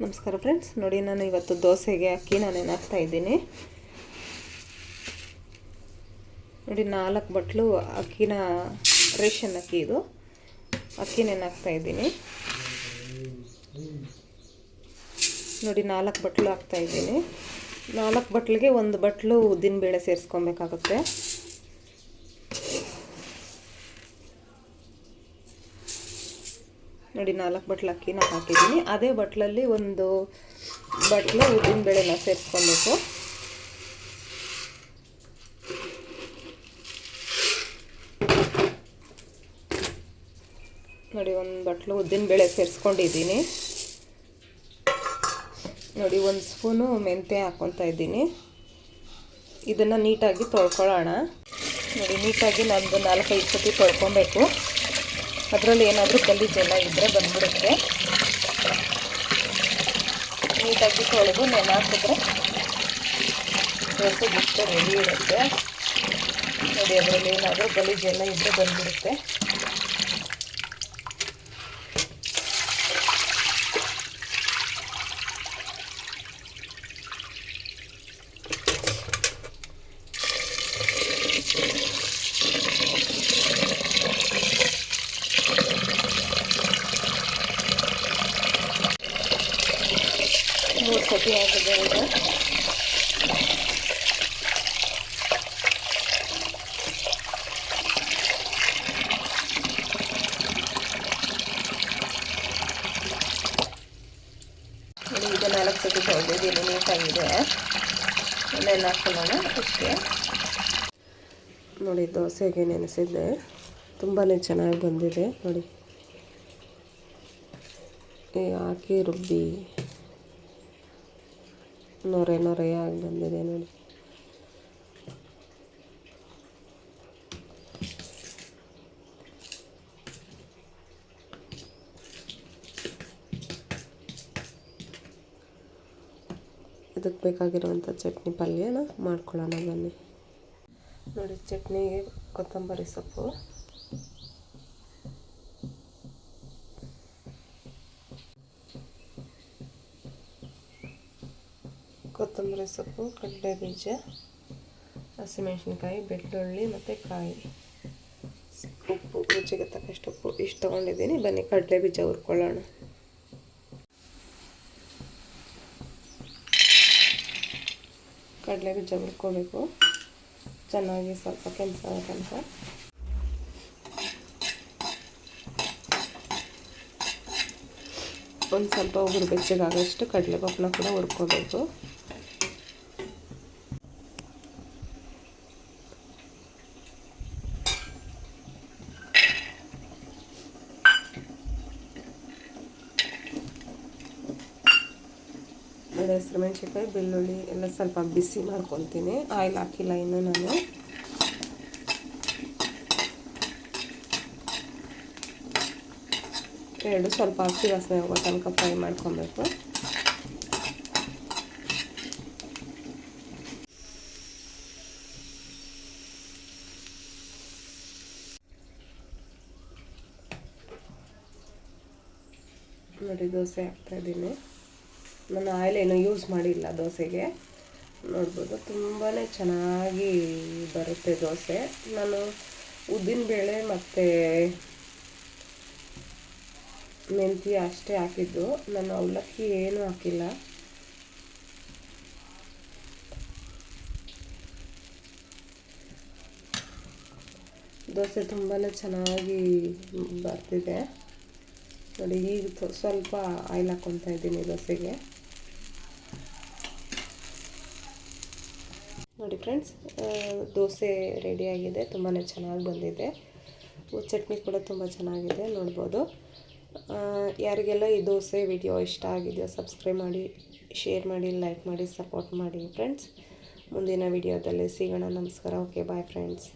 ನಮಸ್ಕಾರ ಫ್ರೆಂಡ್ಸ್ ನೋಡಿ, ನಾನು ಇವತ್ತು ದೋಸೆಗೆ ಅಕ್ಕಿ ನಾನು ಏನಾಗ್ತಾ ಇದ್ದೀನಿ. ನೋಡಿ, ನಾಲ್ಕು ಬಟ್ಲು ಅಕ್ಕಿನ ರೇಷನ್ ಅಕ್ಕಿ ಇದು. ಅಕ್ಕಿ ನೆನಾಗ್ತಾ ಇದ್ದೀನಿ. ನೋಡಿ, ನಾಲ್ಕು ಬಟ್ಲು ಹಾಕ್ತಾ ಇದ್ದೀನಿ. ನಾಲ್ಕು ಬಟ್ಲಿಗೆ ಒಂದು ಬಟ್ಲು ಉದ್ದಿನ ಬೇಳೆ ಸೇರಿಸ್ಕೊಬೇಕಾಗುತ್ತೆ. ನೋಡಿ, ನಾಲ್ಕು ಬಟ್ಲು ಅಕ್ಕಿನ ಹಾಕಿದ್ದೀನಿ. ಅದೇ ಬಟ್ಲಲ್ಲಿ ಒಂದು ಬಟ್ಲು ಉದ್ದಿನಬೇಳೆನ ಸೇರಿಸ್ಕೊಬೇಕು. ನೋಡಿ, ಒಂದು ಬಟ್ಲು ಉದ್ದಿನಬೇಳೆ ಸೇರಿಸ್ಕೊಂಡಿದ್ದೀನಿ. ನೋಡಿ, ಒಂದು ಸ್ಪೂನು ಮೆಂತ್ಯ ಹಾಕ್ಕೊತಾ ಇದ್ದೀನಿ. ಇದನ್ನು ನೀಟಾಗಿ ತೊಳ್ಕೊಳ್ಳೋಣ. ನೋಡಿ, ನೀಟಾಗಿ ನಾನು ನಾಲ್ಕೈದು ಸತಿ ತೊಳ್ಕೊಬೇಕು. ಅದರಲ್ಲಿ ಏನಾದರೂ ಗಲೀಜೆಲ್ಲ ಇದ್ದರೆ ಬಂದ್ಬಿಡುತ್ತೆ. ನೀಟಾಗಿ ತೊಳೆದು ನೆನೆ ಹಾಕಿದ್ರೆ ದೋಸೆ ಬಿಟ್ಟು ರೆಡಿ ಇರುತ್ತೆ. ನೋಡಿ, ಅದರಲ್ಲಿ ಏನಾದರೂ ಗಲೀಜೆಲ್ಲ ಇದ್ದರೆ ಬಂದ್ಬಿಡುತ್ತೆ. ಆಗಿದೆ ಈಗ ಈಗ ನಾಲ್ಕು ಸತಿ ತೊಳೆದಿದ್ದೀನಿ ನೀಟಾಗಿದೆ ನೆನೆ ಹಾಕೊಳ್ಳೋಣ ನೋಡಿ, ದೋಸೆಗೆ ನೆನೆಸಿದ್ದೆ. ತುಂಬಾ ಚೆನ್ನಾಗಿ ಬಂದಿದೆ. ನೋಡಿ. ಹಾಕಿ ರುಬ್ಬಿ. ನೊರೆ ನೊರೆಯಾಗಿ ಬಂದಿದೆ ನೋಡಿ. ಇದಕ್ಕೆ ಬೇಕಾಗಿರುವಂಥ ಚಟ್ನಿ ಪಲ್ಯನ ಮಾಡ್ಕೊಳ್ಳೋಣ ಬನ್ನಿ. ನೋಡಿ ಚಟ್ನಿಗೆ ಕೊತ್ತಂಬರಿ ಸೊಪ್ಪು. ಕೊತ್ತಂಬರಿ ಸೊಪ್ಪು, ಕಡಲೆ ಬೀಜ, ಹಸಿಮೆಣಸಿನ್ಕಾಯಿ, ಬೆಳ್ಳುಳ್ಳಿ ಮತ್ತು ಕಾಯಿ. ಉಪ್ಪು, ರುಚಿಗೆ ತಕ್ಕಷ್ಟು ಉಪ್ಪು ಇಷ್ಟು ತೊಗೊಂಡಿದ್ದೀನಿ. ಬನ್ನಿ, ಕಡಲೆ ಬೀಜ ಹುರ್ಕೊಳ್ಳೋಣ. ಕಡಲೆ ಬೀಜ ಹುರ್ಕೋಬೇಕು. ಚೆನ್ನಾಗಿ ಸ್ವಲ್ಪ ಕೆಂಪಾಗ ತನಕ. ಒಂದು ಸ್ವಲ್ಪ ಉಗುರು ಬೆಚ್ಚಗಾಗೋಷ್ಟು ಕಡಲೆ ಪಪ್ಪನ ಕೂಡ ಹುರ್ಕೋಬೇಕು. ಆಮೇಲೆ ಹೆಸರು ಮೆಣಸಿನ್ಕಾಯಿ, ಬೆಳ್ಳುಳ್ಳಿ ಎಲ್ಲ ಸ್ವಲ್ಪ ಬಿಸಿ ಮಾಡ್ಕೊತೀನಿ ಆಯಿಲ್ ಹಾಕಿಲ್ಲ ಇನ್ನು ನಾನು. ಎರಡು ಸ್ವಲ್ಪ ಹಸಿ ವಾಸನೆ ಹೋಗೋ ತನಕ ಫ್ರೈ ಮಾಡ್ಕೊಬೇಕು. ನೋಡಿ, ದೋಸೆ ಹಾಕ್ತಾಯಿದ್ದೀನಿ ನಾನು ಆಯಿಲ್ ಏನು ಯೂಸ್ ಮಾಡಿಲ್ಲ ದೋಸೆಗೆ. ನೋಡ್ಬೋದು ತುಂಬಾ ಚೆನ್ನಾಗಿ ಬರುತ್ತೆ ದೋಸೆ. ನಾನು ಉದ್ದಿನ ಬೇಳೆ ಮತ್ತು ಮೆಂತ್ಯ ಅಷ್ಟೇ ಹಾಕಿದ್ದು. ನಾನು ಅವಲಕ್ಕಿ ಏನೂ ಹಾಕಿಲ್ಲ. ದೋಸೆ ತುಂಬಾ ಚೆನ್ನಾಗಿ ಬರ್ತಿದೆ. ನೋಡಿ, ಈಗ ಸ್ವಲ್ಪ ಆಯಿಲ್ ಹಾಕ್ಕೊತಾ ಇದ್ದೀನಿ ದೋಸೆಗೆ. ನೋಡಿ ಫ್ರೆಂಡ್ಸ್ ದೋಸೆ ರೆಡಿಯಾಗಿದೆ ತುಂಬಾ ಚೆನ್ನಾಗಿ ಬಂದಿದೆ. ಚಟ್ನಿ ಕೂಡ ತುಂಬ ಚೆನ್ನಾಗಿದೆ, ನೋಡ್ಬೋದು. ಯಾರಿಗೆಲ್ಲ ಈ ದೋಸೆ ವಿಡಿಯೋ ಇಷ್ಟ ಆಗಿದೆಯೋ ಸಬ್ಸ್ಕ್ರೈಬ್ ಮಾಡಿ ಶೇರ್ ಮಾಡಿ ಲೈಕ್ ಮಾಡಿ ಸಪೋರ್ಟ್ ಮಾಡಿ ಫ್ರೆಂಡ್ಸ್ ಮುಂದಿನ ವಿಡಿಯೋದಲ್ಲಿ ಸಿಗೋಣ. ನಮಸ್ಕಾರ. Okay bye friends